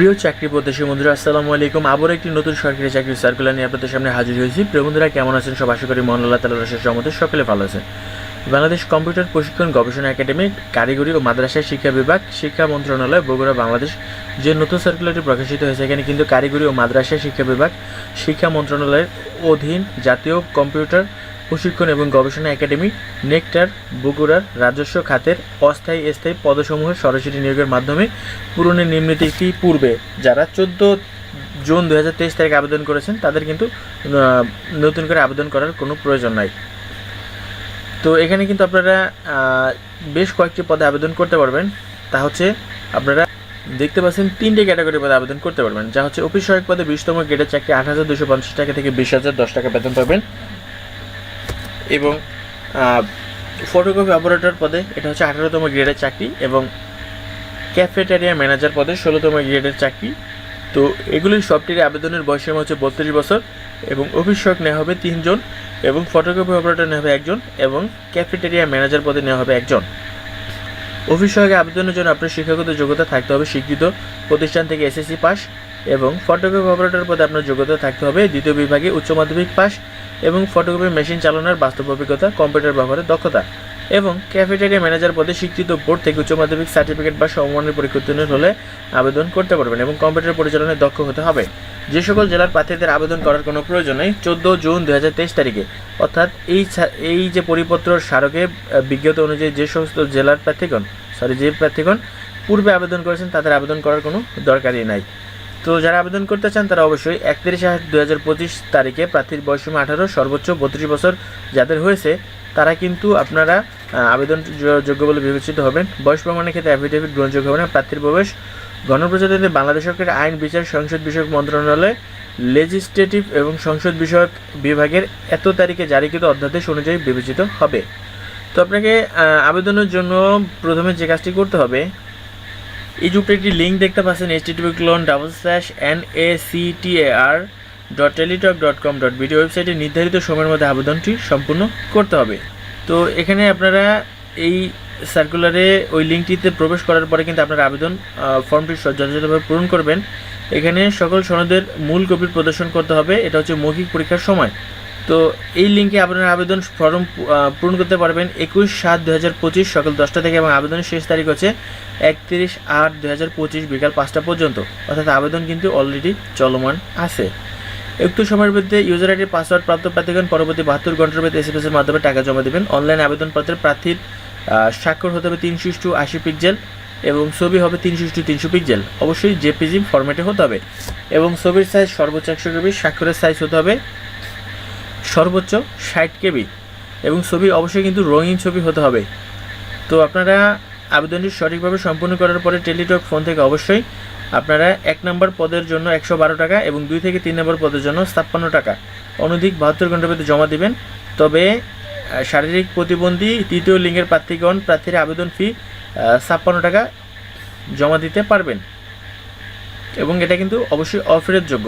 প্রিয় চাকরি প্রত্যাশী বন্ধুরা, আসসালামু আলাইকুম। আবার একটি নতুন সরকারি চাকরির সার্কুলার নিয়ে আপনাদের সামনে হাজির হয়েছি। প্রিয় বন্ধুরা, কেমন আছেন? সব আশা করি মহান আল্লাহ তালা রসের সম্মতে সকলে ভালো আছেন। বাংলাদেশ কম্পিউটার প্রশিক্ষণ গবেষণা একাডেমি, কারিগরি ও মাদ্রাসা শিক্ষা বিভাগ, শিক্ষা মন্ত্রণালয়, বগুড়া, বাংলাদেশ যে নতুন সার্কুলারটি প্রকাশিত হয়েছে এখানে কিন্তু কারিগরি ও মাদ্রাসা শিক্ষা বিভাগ, শিক্ষা মন্ত্রণালয়ের অধীন জাতীয় কম্পিউটার প্রশিক্ষণ এবং গবেষণা একাডেমি, নেকটার বগুড়ার রাজস্ব খাতের অস্থায়ী স্থায়ী পদসমূহের সরাসরি নিয়োগের মাধ্যমে পূরণের নিম্নতিটি পূর্বে। যারা চোদ্দ জুন দু হাজার তেইশ তারিখে আবেদন করেছেন, তাদের কিন্তু নতুন করে আবেদন করার কোনো প্রয়োজন নাই। তো এখানে কিন্তু আপনারা বেশ কয়েকটি পদে আবেদন করতে পারবেন। তা হচ্ছে, আপনারা দেখতে পাচ্ছেন তিনটে ক্যাটাগরি পদে আবেদন করতে পারবেন। যা হচ্ছে অফিস সহায়ক পদে বিশতম গ্রেডের চাকরি আট হাজার দুশো পঞ্চাশ টাকা থেকে বিশ হাজার দশ টাকা বেতন পাবেন। এবং ফটোকপি অপারেটর পদে এটা হচ্ছে আঠারোতম গ্রেডের চাকরি এবং ক্যাফেটেরিয়া ম্যানেজার পদে ষোলোতম গ্রেডের চাকরি। তো এগুলির সবটির আবেদনের বয়সীমা হচ্ছে বত্রিশ বছর এবং সহায়ক নেওয়া হবে তিনজন এবং ফটোকপি অপারেটর নেওয়া হবে একজন এবং ক্যাফেটেরিয়া ম্যানেজার পদে নেওয়া হবে একজন। সহায়ক আবেদনের জন্য আপনার শিক্ষাগত যোগ্যতা থাকতে হবে স্বীকৃত প্রতিষ্ঠান থেকে এসএসসি পাস এবং ফটোকপি অপারেটর পদে আপনার যোগ্যতা থাকতে হবে দ্বিতীয় বিভাগে উচ্চ মাধ্যমিক পাস এবং ফটোকপি মেশিন চালানোর বাস্তব অভিজ্ঞতা, কম্পিউটার ব্যবহারের দক্ষতা এবং ক্যাফেটেরিয়া ম্যানেজার পদে স্বীকৃত বোর্ড থেকে উচ্চ মাধ্যমিক সার্টিফিকেট বা সমমানের পরীক্ষা উত্তীর্ণ হলে আবেদন করতে পারবেন এবং কম্পিউটার পরিচালনায় দক্ষ হতে হবে। যে সকল জেলার প্রার্থীদের আবেদন করার কোনো প্রয়োজন নেই, চোদ্দ জুন দু হাজার তেইশ তারিখে। অর্থাৎ এই এই যে পরিপত্র স্মারকে বিজ্ঞত অনুযায়ী যে সমস্ত জেলার প্রার্থীগণ সরি যে প্রার্থীগণ পূর্বে আবেদন করেছেন, তাদের আবেদন করার কোনো দরকারই নাই। তো যারা আবেদন করতে চান, তারা অবশ্যই একত্রিশ আট দু হাজার পঁচিশ তারিখে প্রার্থীর বয়সীমা আঠারো, সর্বোচ্চ বত্রিশ বছর যাদের হয়েছে, তারা কিন্তু আপনারা আবেদন যোগ্য বলে বিবেচিত হবেন। বয়স প্রমাণের ক্ষেত্রে অ্যাফিডেভিট গ্রহণযোগ্য হবে না। প্রার্থীর প্রবেশ গণপ্রজাতন্ত্রী বাংলাদেশ সরকারের আইন, বিচার, সংসদ বিষয়ক মন্ত্রণালয় লেজিসলেটিভ এবং সংসদ বিষয়ক বিভাগের এত তারিখে জারিকৃত অধ্যাদেশ অনুযায়ী বিবেচিত হবে। তো আপনাকে আবেদনের জন্য প্রথমে যে কাজটি করতে হবে এই একটি লিঙ্ক দেখতে পাচ্ছেন H TV colon double slash N A C T A R dot Teletalk dot com dot BD ওয়েবসাইটে নির্ধারিত সময়ের মধ্যে আবেদনটি সম্পূর্ণ করতে হবে। তো এখানে আপনারা এই সার্কুলারে ওই লিঙ্কটিতে প্রবেশ করার পরে কিন্তু আপনার আবেদন ফর্মটি যথাযথভাবে পূরণ করবেন। এখানে সকল সনদের মূল কপির প্রদর্শন করতে হবে। এটা হচ্ছে মৌখিক পরীক্ষার সময়। তো এই লিঙ্কে আপনার আবেদন ফর্ম পূরণ করতে পারবেন একুশ সাত দু হাজার পঁচিশ সকাল দশটা থেকে এবং আবেদনের শেষ তারিখ হচ্ছে একত্রিশ আট দু হাজার পঁচিশ বিকাল পাঁচটা পর্যন্ত। অর্থাৎ আবেদন কিন্তু অলরেডি চলমান আছে। একটু সময়ের মধ্যে ইউজার আইডি পাসওয়ার্ড প্রাপ্ত প্রার্থীগণ পরবর্তী বাহাত্তর ঘণ্টার মধ্যে এসএমএস এর মাধ্যমে টাকা জমা দেবেন। অনলাইন আবেদনপত্রের প্রার্থীর স্বাক্ষর হতে হবে তিনশো টু আশি পিক্সেল এবং ছবি হবে তিনশো টু তিনশো পিক্সেল অবশ্যই জেপিজি ফরম্যাটে হতে হবে এবং ছবির সাইজ সর্বোচ্চ একশো কেবি স্বাক্ষরের সাইজ হতে হবে সর্বোচ্চ ষাট কেবি। এবং ছবি অবশ্যই কিন্তু রঙিন ছবি হতে হবে। তো আপনারা আবেদনটি সঠিকভাবে সম্পূর্ণ করার পরে টেলিটক ফোন থেকে অবশ্যই আপনারা এক নম্বর পদের জন্য একশো বারো টাকা এবং দুই থেকে তিন নম্বর পদের জন্য ছাপ্পান্ন টাকা। অনধিক বাহাত্তর ঘণ্টার মধ্যে জমা দিবেন। তবে শারীরিক প্রতিবন্ধী তৃতীয় লিঙ্গের প্রার্থীগণ প্রার্থীর আবেদন ফি ছাপ্পান্ন টাকা জমা দিতে পারবেন। এবং এটা কিন্তু অবশ্যই অফেরত যোগ্য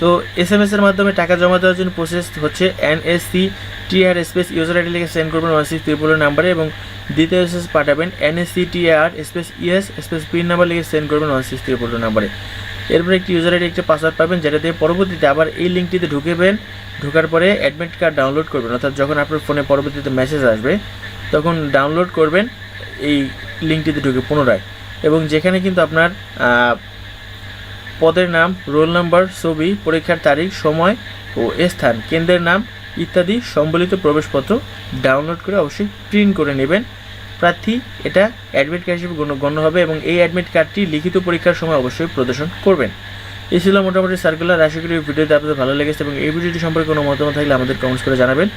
তো এস এম এস এর মাধ্যমে টাকা জমা দেওয়ার জন্য প্রসেস হচ্ছে NSC TR space user ID লিখে সেন্ড করবেন ওয়ান সিক্স ত্রিপুলের নাম্বারে এবং দ্বিতীয় এস এস পাঠাবেন NSC TR space ES space pin number লিখে সেন্ড করবেন ওয়ান সিক্স ত্রিপুলের নাম্বারে এরপরে একটি ইউজার আইডি একটি পাসওয়ার্ড পাবেন যেটা দিয়ে পরবর্তীতে আবার এই লিঙ্কটিতে ঢুকেবেন ঢোকার পরে অ্যাডমিট কার্ড ডাউনলোড করবেন। অর্থাৎ যখন আপনার ফোনে পরবর্তীতে মেসেজ আসবে, তখন ডাউনলোড করবেন এই লিঙ্কটিতে ঢুকে পুনরায়। এবং যেখানে কিন্তু আপনার পদের নাম, রোল নাম্বার, ছবি, পরীক্ষার তারিখ, সময় ও স্থান, কেন্দ্রের নাম ইত্যাদি সম্বলিত প্রবেশপত্র ডাউনলোড করে অবশ্যই প্রিন্ট করে নেবেন। প্রার্থী এটা অ্যাডমিট কার্ড হিসেবে গণ্য- হবে এবং এই অ্যাডমিট কার্ডটি লিখিত পরীক্ষার সময় অবশ্যই প্রদর্শন করবেন। এই ছিল মোটামুটি সার্কুলার আশা করি ভিডিওতে আপনাদের ভালো লেগেছে এবং এই ভিডিওটি সম্পর্কে কোনো মতামত থাকলে আমাদের কমেন্টস করে জানাবেন।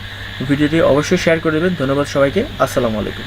ভিডিওটি অবশ্যই শেয়ার করে দেবেন। ধন্যবাদ সবাইকে। আসসালামু আলাইকুম।